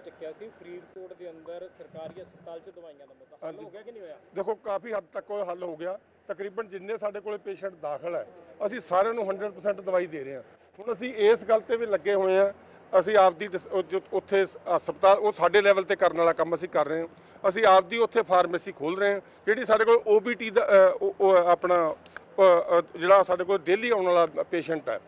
ਚੱਕਿਆ ਸੀ ਫਰੀਦਕੋਟ ਦੇ ਅੰਦਰ ਸਰਕਾਰੀ ਹਸਪਤਾਲ 'ਚ ਦਵਾਈਆਂ ਦਾ ਮੁੱਦਾ ਹੱਲ ਹੋ ਗਿਆ ਕਿ ਨਹੀਂ ਹੋਇਆ? ਦੇਖੋ ਕਾਫੀ ਹੱਦ ਤੱਕ ਉਹ ਹੱਲ ਹੋ ਗਿਆ। ਤਕਰੀਬਨ ਜਿੰਨੇ ਸਾਡੇ ਕੋਲੇ ਪੇਸ਼ੈਂਟ ਦਾਖਲ ਹੈ ਅਸੀਂ ਸਾਰਿਆਂ ਨੂੰ 100% ਦਵਾਈ ਦੇ ਰਹੇ ਹਾਂ। ਹੁਣ ਅਸੀਂ ਇਸ ਗੱਲ ਤੇ ਵੀ ਲੱਗੇ ਹੋਏ ਹਾਂ ਅਸੀਂ ਆਪਦੀ ਉੱਥੇ ਹਸਪਤਾਲ ਉਹ ਸਾਡੇ ਲੈਵਲ ਤੇ ਕਰਨ ਵਾਲਾ ਕੰਮ ਅਸੀਂ ਕਰ ਰਹੇ ਹਾਂ। ਅਸੀਂ ਆਪਦੀ ਉੱਥੇ ਫਾਰਮੇਸੀ ਖੋਲ ਰਹੇ ਹਾਂ ਜਿਹੜੀ ਸਾਡੇ ਕੋਲ OPT ਦਾ ਆਪਣਾ ਜਿਹੜਾ ਸਾਡੇ ਕੋਲ ਡੇਲੀ ਆਉਣ ਵਾਲਾ ਪੇਸ਼ੈਂਟ ਹੈ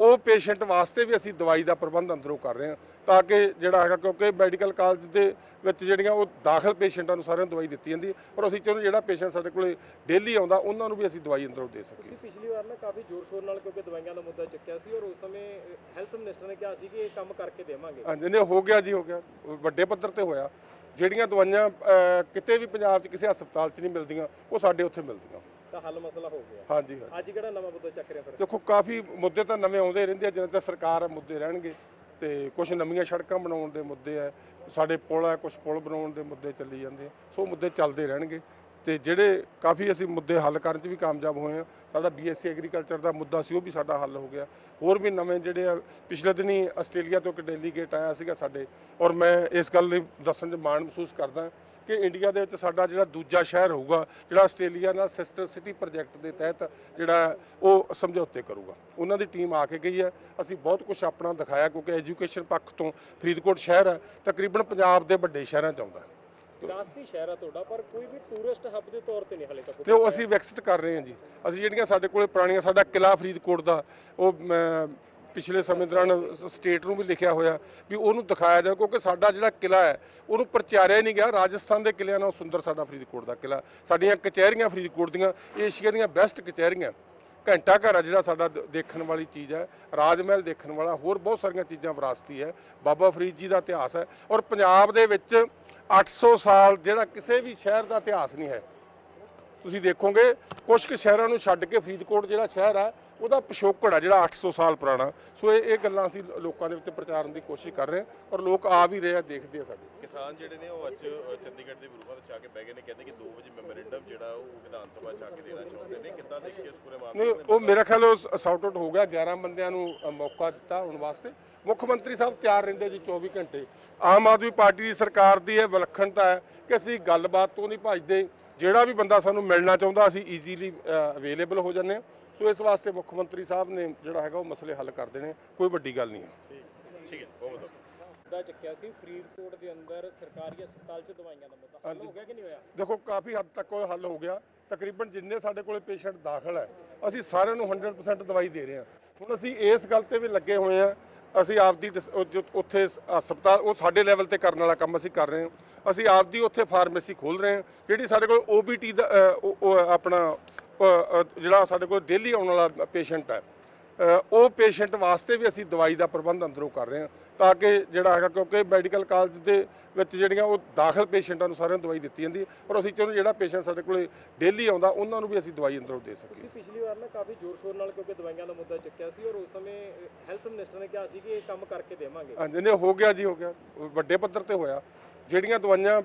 ਉਹ ਪੇਸ਼ੈਂਟ ਵਾਸਤੇ ਵੀ ਅਸੀਂ ਦਵਾਈ ਦਾ ਪ੍ਰਬੰਧ ਅੰਦਰੋਂ ਕਰ ਰਹੇ ਹਾਂ। ਤਾਂ ਕਿ ਜਿਹੜਾ ਹੈਗਾ ਕਿਉਂਕਿ ਮੈਡੀਕਲ ਕਾਲਜ ਦੇ ਵਿੱਚ ਜਿਹੜੀਆਂ ਉਹ ਦਾਖਲ ਪੇਸ਼ੈਂਟਾਂ ਨੂੰ ਸਾਰਿਆਂ ਨੂੰ ਦਵਾਈ ਦਿੱਤੀ ਜਾਂਦੀ ਹੈ ਪਰ ਅਸੀਂ ਚਾਹੁੰਦੇ ਜਿਹੜਾ ਪੇਸ਼ੈਂਟ ਸਾਡੇ ਕੋਲੇ ਡੇਲੀ ਆਉਂਦਾ ਉਹਨਾਂ ਨੂੰ ਵੀ ਅਸੀਂ ਦਵਾਈ ਅੰਦਰੋਂ ਦੇ ਸਕੀਏ। ਤੁਸੀਂ ਪਿਛਲੀ ਵਾਰ ਨਾ ਕਾਫੀ ਜ਼ੋਰ ਸ਼ੋਰ ਨਾਲ ਕਿਉਂਕਿ ਦਵਾਈਆਂ ਦਾ ਮੁੱਦਾ ਚੱਕਿਆ ਸੀ ਔਰ ਉਸ ਸਮੇਂ ਹੈਲਥ ਮਿਨਿਸਟਰ ਨੇ ਕਿਹਾ ਸੀ ਕਿ ਇਹ ਕੰਮ ਕਰਕੇ ਦੇਵਾਂਗੇ। ਹਾਂਜੀ ਨਹੀਂ ਹੋ ਗਿਆ ਜੀ ਹੋ ਗਿਆ। ਵੱਡੇ ਪੱਧਰ ਤੇ ਹੋਇਆ। ਜਿਹੜੀਆਂ ਦਵਾਈਆਂ ਕਿਤੇ ਵੀ ਪੰਜਾਬ 'ਚ ਕਿਸੇ ਹਸਪਤਾਲ 'ਚ ਨਹੀਂ ਮਿਲਦੀਆਂ ਉਹ ਸਾਡੇ ਉੱਥੇ ਮਿਲਦੀਆਂ। ਤਾਂ ਹੱਲ ਮਸਲਾ ਹੋ ਗਿਆ। ਹਾਂਜੀ ਹਾਂਜੀ। ਅੱਜ ਕਿਹੜਾ ਨਵਾਂ ਮੁੱਦਾ ਚੱਕ ਰਹੇ ਹੋ ਫਿਰ? ਦੇਖੋ ਕਾਫੀ ਮੁੱਦੇ ਤਾਂ ਨਵੇਂ ਆਉਂਦੇ ਰਹਿੰਦੇ ਆ ਜਿਵੇਂ ਤਾਂ ਸਰਕਾਰ ਮੁੱਦੇ ਰਹਿਣਗੇ। ਤੇ ਕੁਝ ਨਵੀਆਂ ਸੜਕਾਂ ਬਣਾਉਣ ਦੇ ਮੁੱਦੇ ਆ, ਸਾਡੇ ਪੁਲ ਆ ਕੁਝ ਪੁਲ ਬਣਾਉਣ ਦੇ ਮੁੱਦੇ ਚੱਲੀ ਜਾਂਦੇ ਆ। ਸੋ ਮੁੱਦੇ ਚੱਲਦੇ ਰਹਿਣਗੇ ਤੇ ਜਿਹੜੇ ਕਾਫੀ ਅਸੀਂ ਮੁੱਦੇ ਹੱਲ ਕਰਨ 'ਚ ਵੀ ਕਾਮਯਾਬ ਹੋਏ ਆ, ਸਾਡਾ ਬੀਐਸਸੀ ਐਗਰੀਕਲਚਰ ਦਾ ਮੁੱਦਾ ਸੀ, ਉਹ ਵੀ ਸਾਡਾ ਹੱਲ ਹੋ ਗਿਆ। ਹੋਰ ਵੀ ਨਵੇਂ ਜਿਹੜੇ ਆ, ਪਿਛਲੇ ਦਿਨੀ ਆਸਟ੍ਰੇਲੀਆ ਤੋਂ ਇੱਕ ਡੈਲੀਗੇਟ ਆਇਆ ਸੀਗਾ ਸਾਡੇ, ਔਰ ਮੈਂ ਇਸ ਗੱਲ ਲਈ ਦੱਸਣ 'ਚ ਮਾਣ ਮਹਿਸੂਸ ਕਰਦਾ ਕਿ ਇੰਡੀਆ ਦੇ ਵਿੱਚ ਸਾਡਾ ਜਿਹੜਾ ਦੂਜਾ ਸ਼ਹਿਰ ਹੋਊਗਾ ਜਿਹੜਾ ਆਸਟ੍ਰੇਲੀਆ ਨਾਲ ਸਿਸਟਰ ਸਿਟੀ ਪ੍ਰੋਜੈਕਟ ਦੇ ਤਹਿਤ ਜਿਹੜਾ ਉਹ ਸਮਝੌਤੇ ਕਰੂਗਾ। ਉਹਨਾਂ ਦੀ ਟੀਮ ਆ ਕੇ ਗਈ ਹੈ। ਅਸੀਂ ਬਹੁਤ ਕੁਝ ਆਪਣਾ ਦਿਖਾਇਆ ਕਿਉਂਕਿ ਐਜੂਕੇਸ਼ਨ ਪੱਖ ਤੋਂ ਫਰੀਦਕੋਟ ਸ਼ਹਿਰ ਹੈ ਤਕਰੀਬਨ ਪੰਜਾਬ ਦੇ ਵੱਡੇ ਸ਼ਹਿਰਾਂ 'ਚ ਆਉਂਦਾ ਵਿਰਾਸਤੀ ਸ਼ਹਿਰ ਆ ਤੁਹਾਡਾ ਪਰ ਕੋਈ ਵੀ ਟੂਰਿਸਟ ਹੱਬ ਦੇ ਤੌਰ ਤੇ ਨਹੀਂ ਹਲੇ ਤੱਕ ਤੇ ਉਹ ਅਸੀਂ ਵਿਕਸਿਤ ਕਰ ਰਹੇ ਹਾਂ ਜੀ। ਅਸੀਂ ਜਿਹੜੀਆਂ ਸਾਡੇ ਕੋਲੇ ਪੁਰਾਣੀਆਂ ਸਾਡਾ ਕਿਲਾ ਫਰੀਦਕੋਟ ਦਾ ਉਹ ਪਿਛਲੇ ਸਮੇਂ ਦੌਰਾਨ ਸਟੇਟ ਨੂੰ ਵੀ ਲਿਖਿਆ ਹੋਇਆ ਵੀ ਉਹਨੂੰ ਦਿਖਾਇਆ ਜਾਵੇ ਕਿਉਂਕਿ ਸਾਡਾ ਜਿਹੜਾ ਕਿਲਾ ਹੈ, ਉਹਨੂੰ ਪ੍ਰਚਾਰਿਆ ਨਹੀਂ ਗਿਆ। ਰਾਜਸਥਾਨ ਦੇ ਕਿਲਿਆਂ ਨਾਲੋਂ ਸੁੰਦਰ ਸਾਡਾ ਫਰੀਦਕੋਟ ਦਾ ਕਿਲਾ ਸਾਡੀਆਂ ਕਚਹਿਰੀਆਂ ਫਰੀਦਕੋਟ ਦੀਆਂ, ਏਸ਼ੀਆ ਦੀਆਂ ਬੈਸਟ ਕਚਹਿਰੀਆਂ। ਘੰਟਾ ਘਰ ਆ ਜਿਹੜਾ ਸਾਡਾ ਦੇਖਣ ਵਾਲੀ ਚੀਜ਼ ਹੈ ਰਾਜ ਮਹਿਲ ਦੇਖਣ ਵਾਲਾ, ਹੋਰ ਬਹੁਤ ਸਾਰੀਆਂ ਚੀਜ਼ਾਂ ਵਿਰਾਸਤੀ ਹੈ। ਬਾਬਾ ਫਰੀਦ ਜੀ ਦਾ ਇਤਿਹਾਸ ਹੈ ਔਰ ਪੰਜਾਬ ਦੇ ਵਿੱਚ 800 ਸਾਲ ਜਿਹੜਾ ਕਿਸੇ ਵੀ ਸ਼ਹਿਰ ਦਾ ਇਤਿਹਾਸ ਨਹੀਂ ਹੈ। ਤੁਸੀਂ ਦੇਖੋਗੇ ਕੁਝ ਕੁ ਸ਼ਹਿਰਾਂ ਨੂੰ ਛੱਡ ਕੇ ਫਰੀਦਕੋਟ ਜਿਹੜਾ ਸ਼ਹਿਰ ਹੈ ਉਹਦਾ ਪਿਛੋਕੜ ਆ ਜਿਹੜਾ 800 ਸਾਲ ਪੁਰਾਣਾ। ਸੋ ਇਹ ਇਹ ਗੱਲਾਂ ਅਸੀਂ ਲੋਕਾਂ ਦੇ ਵਿੱਚ ਪ੍ਰਚਾਰਨ ਦੀ ਕੋਸ਼ਿਸ਼ ਕਰ ਰਹੇ ਹਾਂ ਔਰ ਲੋਕ ਆ ਵੀ ਰਹੇ ਆ ਦੇਖਦੇ ਆ ਸਾਡੇ। ਕਿਸਾਨ ਜਿਹੜੇ ਨੇ ਉਹ ਅੱਜ ਚੰਡੀਗੜ੍ਹ ਦੇ ਵਿਰੋਧ ਵਿੱਚ ਆ ਕੇ ਬਹਿ ਗਏ ਨੇ ਕਹਿੰਦੇ ਕਿ 2 ਵਜੇ ਮੈਮੋਰੈਂਡਮ ਜਿਹੜਾ ਉਹ ਵਿਧਾਨ ਸਭਾ ਚ ਆ ਕੇ ਦੇਣਾ ਚਾਹੁੰਦੇ ਨੇ। ਕਿੱਦਾਂ ਦੇਖੀਏ ਇਸ ਪੂਰੇ ਮਾਮਲੇ ਨੂੰ? ਉਹ ਮੇਰਾ ਖਿਆਲ ਉਹ ਸਾਊਟ ਆਊਟ ਹੋ ਗਿਆ। 11 ਬੰਦਿਆਂ ਨੂੰ ਮੌਕਾ ਦਿੱਤਾ ਹੁਣ ਵਾਸਤੇ। ਮੁੱਖ ਮੰਤਰੀ ਸਾਹਿਬ ਤਿਆਰ ਰਹਿੰਦੇ ਜੀ 24 ਘੰਟੇ। ਆਮ ਆਦਮੀ ਪਾਰਟੀ ਦੀ ਸਰਕਾਰ ਦੀ ਇਹ ਵਿਲੱਖਣਤਾ ਹੈ ਕਿ ਅਸੀਂ ਗੱਲਬਾਤ ਤੋਂ ਨਹੀਂ ਭੱਜਦੇ। ਜਿਹੜਾ ਵੀ ਬੰਦਾ ਸਾਨੂੰ ਮਿਲਣਾ ਚਾਹੁੰਦਾ ਅਸੀਂ ਈਜ਼ੀਲੀ ਅਵੇਲੇਬਲ ਹੋ ਜਾਂਦੇ ਹਾਂ। ਸੋ ਇਸ ਵਾਸਤੇ ਮੁੱਖ ਮੰਤਰੀ ਸਾਹਿਬ ਨੇ ਜਿਹੜਾ ਹੈਗਾ ਉਹ ਮਸਲੇ ਹੱਲ ਕਰ ਦੇਣੇ। ਕੋਈ ਵੱਡੀ ਗੱਲ ਨਹੀਂ ਹੈ। ਠੀਕ ਹੈ ਬਹੁਤ ਬਹੁਤ ਮੁੱਦਾ ਚੱਕਿਆ ਸੀ ਫਰੀਦਕੋਟ ਦੇ ਅੰਦਰ ਸਰਕਾਰੀ ਹਸਪਤਾਲ 'ਚ ਦਵਾਈਆਂ ਦਾ ਮੁੱਦਾ। ਹੱਲ ਹੋ ਗਿਆ ਕਿ ਨਹੀਂ ਹੋਇਆ? ਦੇਖੋ ਕਾਫੀ ਹੱਦ ਤੱਕ ਉਹ ਹੱਲ ਹੋ ਗਿਆ। ਤਕਰੀਬਨ ਜਿੰਨੇ ਸਾਡੇ ਕੋਲੇ ਪੇਸ਼ੈਂਟ ਦਾਖਲ ਹੈ ਅਸੀਂ ਸਾਰਿਆਂ ਨੂੰ 100% ਦਵਾਈ ਦੇ ਰਹੇ ਹਾਂ। ਹੁਣ ਅਸੀਂ ਇਸ ਗੱਲ ਤੇ ਵੀ ਲੱਗੇ ਹੋਏ ਹਾਂ ਅਸੀਂ ਆਪਦੀ ਡਿਸ- ਉੱਥੇ ਹਸਪਤਾਲ ਉਹ ਸਾਡੇ ਲੈਵਲ ਤੇ ਕਰਨ ਵਾਲਾ ਕੰਮ ਅਸੀਂ ਕਰ ਰਹੇ ਹਾਂ। ਅਸੀਂ ਆਪਦੀ ਉੱਥੇ ਫਾਰਮੇਸੀ ਖੋਲ ਰਹੇ ਹਾਂ ਜਿਹੜੀ ਸਾਡੇ ਕੋਲ OPT ਦਾ ਅ, ਉਹ- ਆਪਣਾ ਜਿਹੜਾ ਸਾਡੇ ਕੋਲ ਡੇਲੀ ਆਉਣ ਵਾਲਾ ਪੇਸ਼ੈਂਟ ਹੈ। ਉਹ ਪੇਸ਼ੈਂਟ ਵਾਸਤੇ ਵੀ ਅਸੀਂ ਦਵਾਈ ਦਾ ਪ੍ਰਬੰਧ ਅੰਦਰੋਂ ਕਰ ਰਹੇ ਹਾਂ। ਤਾਂ ਕਿ ਜਿਹੜਾ ਹੈਗਾ ਕਿਉਂਕਿ ਮੈਡੀਕਲ ਕਾਲਜ ਦੇ ਵਿੱਚ ਜਿਹੜੀਆਂ ਉਹ ਦਾਖਲ ਪੇਸ਼ੈਂਟਾਂ ਨੂੰ ਸਾਰਿਆਂ ਨੂੰ ਦਵਾਈ ਦਿੱਤੀ ਜਾਂਦੀ ਹੈ ਪਰ ਅਸੀਂ ਚਾਹੁੰਦੇ ਜਿਹੜਾ ਪੇਸ਼ੈਂਟ ਸਾਡੇ ਕੋਲੇ ਡੇਲੀ ਆਉਂਦਾ ਉਹਨਾਂ ਨੂੰ ਵੀ ਅਸੀਂ ਦਵਾਈ ਅੰਦਰੋਂ ਦੇ ਸਕੀਏ। ਤੁਸੀਂ ਪਿਛਲੀ ਵਾਰ ਨਾ ਕਾਫੀ ਜ਼ੋਰ ਸ਼ੋਰ ਨਾਲ ਕਿਉਂਕਿ ਦਵਾਈਆਂ ਦਾ ਮੁੱਦਾ ਚੱਕਿਆ ਸੀ ਔਰ ਉਸ ਸਮੇਂ ਹੈਲਥ ਮਿਨਿਸਟਰ ਨੇ ਕਿਹਾ ਸੀ ਕਿ ਇਹ ਕੰਮ ਕਰਕੇ ਦੇਵਾਂਗੇ। ਹਾਂਜੀ ਨਹੀਂ ਹੋ ਗਿਆ ਜੀ ਹੋ ਗਿਆ। ਵੱਡੇ ਪੱਧਰ ਤੇ ਹੋਇਆ। ਜਿਹੜੀਆਂ ਦਵਾਈਆਂ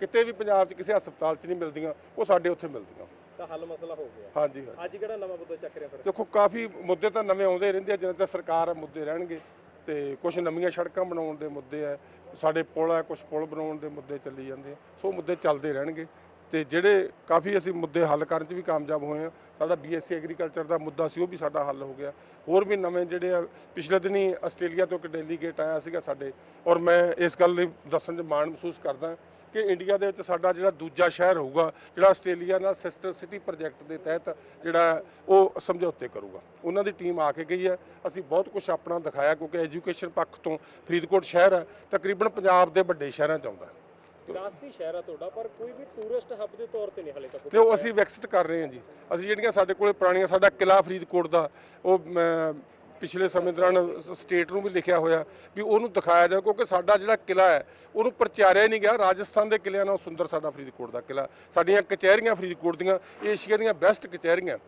ਕਿਤੇ ਵੀ ਪੰਜਾਬ 'ਚ ਕਿਸੇ ਹਸਪਤਾਲ 'ਚ ਨਹੀਂ ਮਿਲਦੀਆਂ ਉਹ ਸਾਡੇ ਉੱਥੇ ਮਿਲਦੀਆਂ। ਤਾਂ ਹੱਲ ਮਸਲਾ ਹੋ ਗਿਆ। ਹਾਂਜੀ ਹਾਂਜੀ। ਅੱਜ ਕਿਹੜਾ ਨਵਾਂ ਮੁੱਦਾ ਚੱਕ ਰਹੇ ਹੋ ਫਿਰ? ਦੇਖੋ ਕਾਫੀ ਮੁੱਦੇ ਤਾਂ ਨਵੇਂ ਆਉਂਦੇ ਰਹਿੰਦੇ ਆ ਜਿਵੇਂ ਤਾਂ ਸਰਕਾਰ ਮੁੱਦੇ ਰਹਿਣਗੇ। ਤੇ ਕੁਝ ਨਵੀਆਂ ਸੜਕਾਂ ਬਣਾਉਣ ਦੇ ਮੁੱਦੇ ਆ, ਸਾਡੇ ਪੁਲ ਆ ਕੁਝ ਪੁਲ ਬਣਾਉਣ ਦੇ ਮੁੱਦੇ ਚੱਲੀ ਜਾਂਦੇ ਆ। ਸੋ ਮੁੱਦੇ ਚੱਲਦੇ ਰਹਿਣਗੇ। ਤੇ ਜਿਹੜੇ ਕਾਫੀ ਅਸੀਂ ਮੁੱਦੇ ਹੱਲ ਕਰਨ 'ਚ ਵੀ ਕਾਮਯਾਬ ਹੋਏ ਆ, ਸਾਡਾ ਬੀਐਸਸੀ ਐਗਰੀਕਲਚਰ ਦਾ ਮੁੱਦਾ ਸੀ, ਉਹ ਵੀ ਸਾਡਾ ਹੱਲ ਹੋ ਗਿਆ। ਹੋਰ ਵੀ ਨਵੇਂ ਜਿਹੜੇ ਆ, ਪਿਛਲੇ ਦਿਨੀ ਆਸਟ੍ਰੇਲੀਆ ਤੋਂ ਇੱਕ ਡੈਲੀਗੇਟ ਆਇਆ ਸੀਗਾ ਸਾਡੇ, ਔਰ ਮੈਂ ਇਸ ਗੱਲ ਲਈ ਦੱਸਣ 'ਚ ਮਾਣ ਮਹਿਸੂਸ ਕਰਦਾ ਕਿ ਇੰਡੀਆ ਦੇ ਵਿੱਚ ਸਾਡਾ ਜਿਹੜਾ ਦੂਜਾ ਸ਼ਹਿਰ ਹੋਊਗਾ ਜਿਹੜਾ ਆਸਟ੍ਰੇਲੀਆ ਨਾਲ ਸਿਸਟਰ ਸਿਟੀ ਪ੍ਰੋਜੈਕਟ ਦੇ ਤਹਿਤ ਜਿਹੜਾ ਉਹ ਸਮਝੌਤੇ ਕਰੂਗਾ। ਉਹਨਾਂ ਦੀ ਟੀਮ ਆ ਕੇ ਗਈ ਹੈ। ਅਸੀਂ ਬਹੁਤ ਕੁਝ ਆਪਣਾ ਦਿਖਾਇਆ ਕਿਉਂਕਿ ਐਜੂਕੇਸ਼ਨ ਪੱਖ ਤੋਂ ਫਰੀਦਕੋਟ ਸ਼ਹਿਰ ਹੈ ਤਕਰੀਬਨ ਪੰਜਾਬ ਦੇ ਵੱਡੇ ਸ਼ਹਿਰਾਂ 'ਚ ਆਉਂਦਾ ਵਿਰਾਸਤੀ ਸ਼ਹਿਰ ਆ ਤੁਹਾਡਾ ਪਰ ਕੋਈ ਵੀ ਟੂਰਿਸਟ ਹੱਬ ਦੇ ਤੌਰ ਤੇ ਨਹੀਂ ਹਲੇ ਤੱਕ ਤੇ ਉਹ ਅਸੀਂ ਵਿਕਸਿਤ ਕਰ ਰਹੇ ਹਾਂ ਜੀ। ਅਸੀਂ ਜਿਹੜੀਆਂ ਸਾਡੇ ਕੋਲੇ ਪੁਰਾਣੀਆਂ ਸਾਡਾ ਕਿਲਾ ਫਰੀਦਕੋਟ ਦਾ ਉਹ ਪਿਛਲੇ ਸਮੇਂ ਦੌਰਾਨ ਸਟੇਟ ਨੂੰ ਵੀ ਲਿਖਿਆ ਹੋਇਆ ਵੀ ਉਹਨੂੰ ਦਿਖਾਇਆ ਜਾਵੇ ਕਿਉਂਕਿ ਸਾਡਾ ਜਿਹੜਾ ਕਿਲਾ ਹੈ, ਉਹਨੂੰ ਪ੍ਰਚਾਰਿਆ ਨਹੀਂ ਗਿਆ। ਰਾਜਸਥਾਨ ਦੇ ਕਿਲਿਆਂ ਨਾਲੋਂ ਸੁੰਦਰ ਸਾਡਾ ਫਰੀਦਕੋਟ ਦਾ ਕਿਲਾ ਸਾਡੀਆਂ ਕਚਹਿਰੀਆਂ ਫਰੀਦਕੋਟ ਦੀਆਂ, ਏਸ਼ੀਆ ਦੀਆਂ ਬੈਸਟ ਕਚਹਿਰੀਆਂ।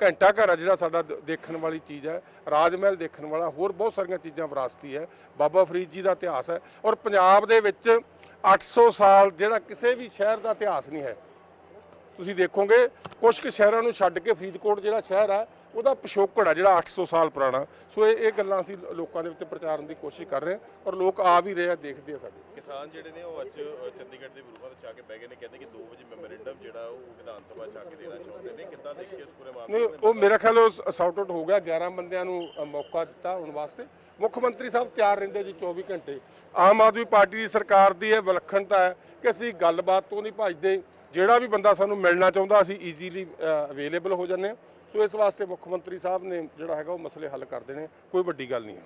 ਘੰਟਾ ਘਰ ਆ ਜਿਹੜਾ ਸਾਡਾ ਦ- ਦੇਖਣ ਵਾਲੀ ਚੀਜ਼ ਹੈ ਰਾਜ ਮਹਿਲ ਦੇਖਣ ਵਾਲਾ, ਹੋਰ ਬਹੁਤ ਸਾਰੀਆਂ ਚੀਜ਼ਾਂ ਵਿਰਾਸਤੀ ਹੈ। ਬਾਬਾ ਫਰੀਦ ਜੀ ਦਾ ਇਤਿਹਾਸ ਹੈ ਔਰ ਪੰਜਾਬ ਦੇ ਵਿੱਚ 800 ਸਾਲ ਜਿਹੜਾ ਕਿਸੇ ਵੀ ਸ਼ਹਿਰ ਦਾ ਇਤਿਹਾਸ ਨਹੀਂ ਹੈ। ਤੁਸੀਂ ਦੇਖੋਗੇ ਕੁਝ ਕੁ ਸ਼ਹਿਰਾਂ ਨੂੰ ਛੱਡ ਕੇ ਫਰੀਦਕੋਟ ਜਿਹੜਾ ਸ਼ਹਿਰ ਹੈ ਉਹਦਾ ਪਿਛੋਕੜ ਆ ਜਿਹੜਾ 800 ਸਾਲ ਪੁਰਾਣਾ। ਸੋ ਇਹ ਇਹ ਗੱਲਾਂ ਅਸੀਂ ਲੋਕਾਂ ਦੇ ਉੱਤੇ ਪ੍ਰਚਾਰਨ ਦੀ ਕੋਸ਼ਿਸ਼ ਕਰ ਰਹੇ ਹਾਂ ਔਰ ਲੋਕ ਆ ਵੀ ਰਹੇ ਆ ਦੇਖਦੇ ਆ ਸਾਡੇ। ਕਿਸਾਨ ਜਿਹੜੇ ਨੇ ਉਹ ਅੱਜ ਚੰਡੀਗੜ੍ਹ ਦੇ ਵਿਰੋਧ ਚ ਆ ਕੇ ਬਹਿ ਗਏ ਨੇ ਕਹਿੰਦੇ ਕਿ 2 ਵਜੇ ਮੈਮੋਰੈਂਡਮ ਜਿਹੜਾ ਉਹ ਵਿਧਾਨ ਸਭਾ ਚ ਆ ਕੇ ਦੇਣਾ ਚਾਹੁੰਦੇ ਨੇ। ਕਿੱਦਾਂ ਦੇਖੀਏ ਇਸ ਪੂਰੇ ਮਾਮਲੇ ਨੂੰ? ਉਹ ਮੇਰਾ ਖਿਆਲ ਉਹ ਸੌਟ ਆਊਟ ਹੋ ਗਿਆ। 11 ਬੰਦਿਆਂ ਨੂੰ ਮੌਕਾ ਦਿੱਤਾ ਹੁਣ ਵਾਸਤੇ। ਮੁੱਖ ਮੰਤਰੀ ਸਾਹਿਬ ਤਿਆਰ ਰਹਿੰਦੇ ਜੀ 24 ਘੰਟੇ। ਆਮ ਆਦਮੀ ਪਾਰਟੀ ਦੀ ਸਰਕਾਰ ਦੀ ਇਹ ਵਿਲੱਖਣਤਾ ਹੈ ਕਿ ਅਸੀਂ ਗੱਲਬਾਤ ਤੋਂ ਨਹੀਂ ਭੱਜਦੇ। ਜਿਹੜਾ ਵੀ ਬੰਦਾ ਸਾਨੂੰ ਮਿਲਣਾ ਚਾਹੁੰਦਾ, ਅਸੀਂ ਈਜ਼ੀਲੀ ਅਵੇਲੇਬਲ ਹੋ ਜਾਂਦੇ ਹਾਂ। ਸੋ ਇਸ ਵਾਸਤੇ ਮੁੱਖ ਮੰਤਰੀ ਸਾਹਿਬ ਨੇ ਜਿਹੜਾ ਹੈਗਾ ਉਹ ਮਸਲੇ ਹੱਲ ਕਰ ਦੇਣੇ। ਕੋਈ ਵੱਡੀ ਗੱਲ ਨਹੀਂ ਹੈ।